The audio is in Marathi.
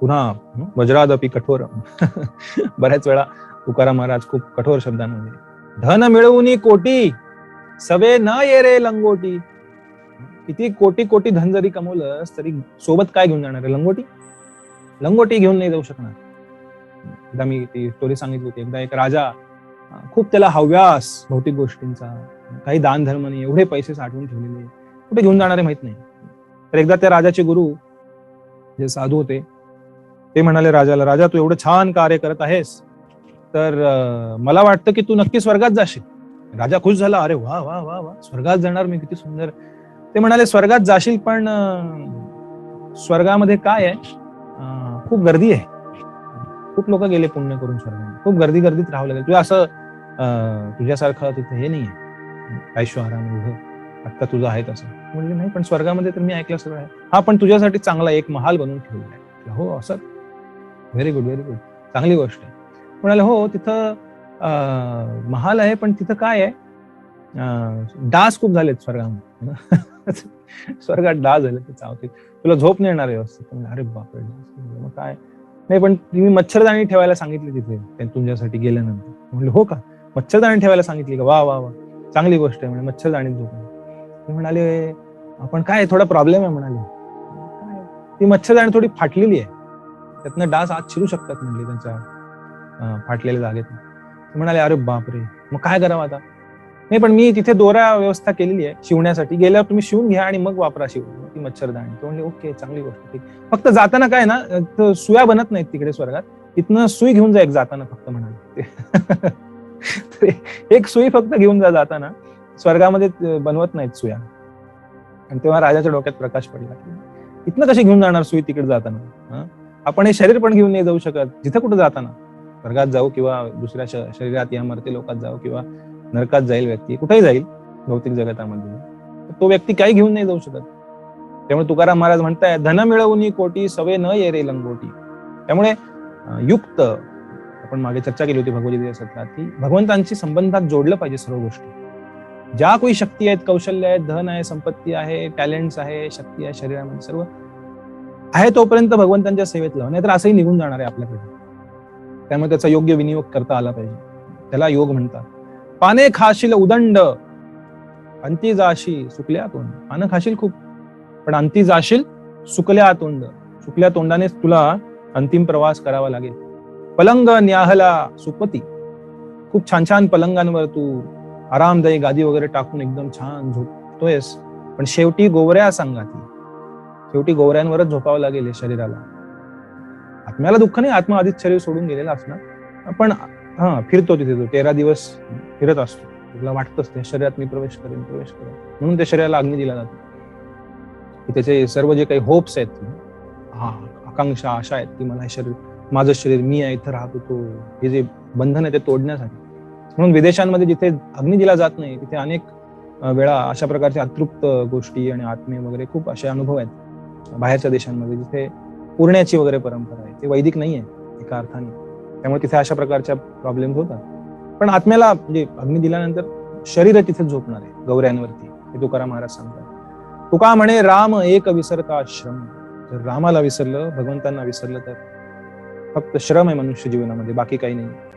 पुन्हा वज्रादपी कठोर. बऱ्याच वेळा तुकाराम महाराज खूप कठोर शब्दांमध्ये. धन मिळवून कोटी सवे न ये रे लंगोटी. किती कोटी कोटी धन जरी कमवलंस तरी सोबत काय घेऊन जाणार आहे? लंगोटी? लंगोटी घेऊन नाही जाऊ शकणार. एकदा मी ती स्टोरी सांगितली होती. एकदा एक राजा खूप त्याला हव्यास भौतिक गोष्टींचा. काही दान धर्म नाही एवढे पैसे साठवून ठेवलेले. कुठे घेऊन जाणारे माहीत नाही. तर एकदा त्या राजाचे गुरु जे साधू होते ते म्हणाले राजाला राजा तू एवढं छान कार्य करत आहेस तर मला वाटतं की तू नक्की स्वर्गात जाशील. राजा खुश झाला अरे वा वा वा वा स्वर्गात जाणार मी किती सुंदर. ते म्हणाले स्वर्गात जाशील पण स्वर्गामध्ये काय आहे? खूप गर्दी आहे. खूप लोक गेले पुण्य करून स्वर्गामध्ये. खूप गर्दी गर्दीत राहावं लागेल. तुझ्या असं तुझ्यासारखं तिथे हे नाही आहे ऐश्व आत्ता तुझं आहे तसं. म्हणजे नाही पण स्वर्गामध्ये तर मी ऐकलं सगळं आहे. हा पण तुझ्यासाठी चांगला एक महाल बनवून ठेवलेला आहे. हो असं व्हेरी गुड व्हेरी गुड चांगली गोष्ट आहे. म्हणाले हो तिथं महाल आहे पण तिथं काय आहे? डास खूप झालेत स्वर्गामध्ये. स्वर्गात डास झाले ते चावतील. तुला झोप नाही येणार व्यवस्थित. अरे बापरे डास. मग काय? नाही पण तुम्ही मच्छरदाणी ठेवायला सांगितली तिथे तुमच्यासाठी गेल्यानंतर. म्हणले हो का? मच्छरदाणी ठेवायला सांगितली का? वा वा वा. चांगली गोष्ट आहे म्हणजे मच्छरदाणीत झोप ते म्हणाले आपण काय थोडा प्रॉब्लेम आहे म्हणाले. ती मच्छरदाणी थोडी फाटलेली आहे. त्यातनं डास आत शिरू शकतात म्हणले त्यांच्या फाटलेल्या जागेत म्हणाले अरे बापरे! मग काय करावं आता? नाही पण मी तिथे दोरा व्यवस्था केलेली आहे शिवण्यासाठी. गेल्यावर तुम्ही शिवून घ्या आणि मग वापरा शिव ती मच्छरदाणी. तो म्हणले ओके चांगली गोष्ट ठीक फक्त जाताना काय ना सुया बनत नाहीत तिकडे स्वर्गात. तिथनं सुई घेऊन जा एक जाताना फक्त म्हणाले एक सुई फक्त घेऊन जा जाताना. स्वर्गामध्ये बनवत नाहीत सुया. आणि तेव्हा राजाच्या डोक्यात प्रकाश पडला. इथनं कशी घेऊन जाणार सुई तिकडे जाताना? आपण हे शरीर पण घेऊन नाही जाऊ शकत. जिथं कुठं जाताना. स्वर्गात जाऊ किंवा दुसऱ्या श- शरीरात या मरते लोकात जाऊ किंवा नरकात जाईल व्यक्ती कुठेही जाईल भौतिक जगतामध्ये. तो व्यक्ती काही घेऊन नाही जाऊ शकत. त्यामुळे तुकाराम महाराज म्हणताय धन मिळवून कोटी सवे न ये रे लंगोटी. त्यामुळे युक्त आपण मागे चर्चा केली होती भगवती सत्रात की भगवंतांशी संबंधात जोडलं पाहिजे सर्व गोष्टी. ज्या काही शक्ती आहेत कौशल्य आहेत धन आहे संपत्ती आहे टॅलेंट्स आहे शक्ती आहे शरीरामध्ये सर्व आहे तोपर्यंत भगवंतांच्या सेवेत लावा नाहीतर असंही निघून जाणार आहे आपल्याकडे. त्यामुळे त्याचा योग्य विनियोग करता आला पाहिजे. त्याला योग म्हणतात. पाने खाशील उदंड अंती जाशी सुकल्या तोंड. पानं खाशील खूप पण अंती जाशील सुकल्या तोंड. सुकल्या तोंडानेच तुला अंतिम प्रवास करावा लागेल. पलंग न्याहला सुपती. खूप छान छान पलंगांवर तू आरामदायी गादी वगैरे टाकून एकदम छान झोपतोयस. पण शेवटी गोवऱ्या सांगाती. शेवटी गोवऱ्यांवरच झोपावं लागेल शरीराला. आत्म्याला दुःख नाही आत्मा आधीच शरीर सोडून गेलेला असणार. पण हा फिरतो तिथे तो तेरा दिवस फिरत असतो. तुला वाटतच त्या शरीरात मी प्रवेश करेन प्रवेश करेन. म्हणून त्या शरीराला अग्नी दिला जातो. त्याचे सर्व जे काही होप्स आहेत हा आकांक्षा आशा आहेत की मला हे शरीर माझं शरीर मी आहे इथं राहत होतो हे जे बंधन आहे ते तोडण्यासाठी. म्हणून विदेशांमध्ये जिथे अग्नी दिला जात नाही तिथे अनेक वेळा अशा प्रकारच्या अतृप्त गोष्टी आणि आत्मे वगैरे खूप असे अनुभव आहेत. बाहेरच्या देशांमध्ये जिथे पुरण्याची वगैरे परंपरा आहे ते वैदिक नाही आहे एका अर्थाने. त्यामुळे तिथे अशा प्रकारच्या प्रॉब्लेम होतात. पण आत्म्याला म्हणजे अग्नी दिल्यानंतर शरीर तिथे झोपणार आहे गौऱ्यांवरती. हे तुकाराम महाराज सांगतात. तुका म्हणे राम एक विसरता श्रम. जर रामाला विसरलं भगवंतांना विसरलं तर फक्त श्रम आहे मनुष्य जीवनामध्ये बाकी काही नाही.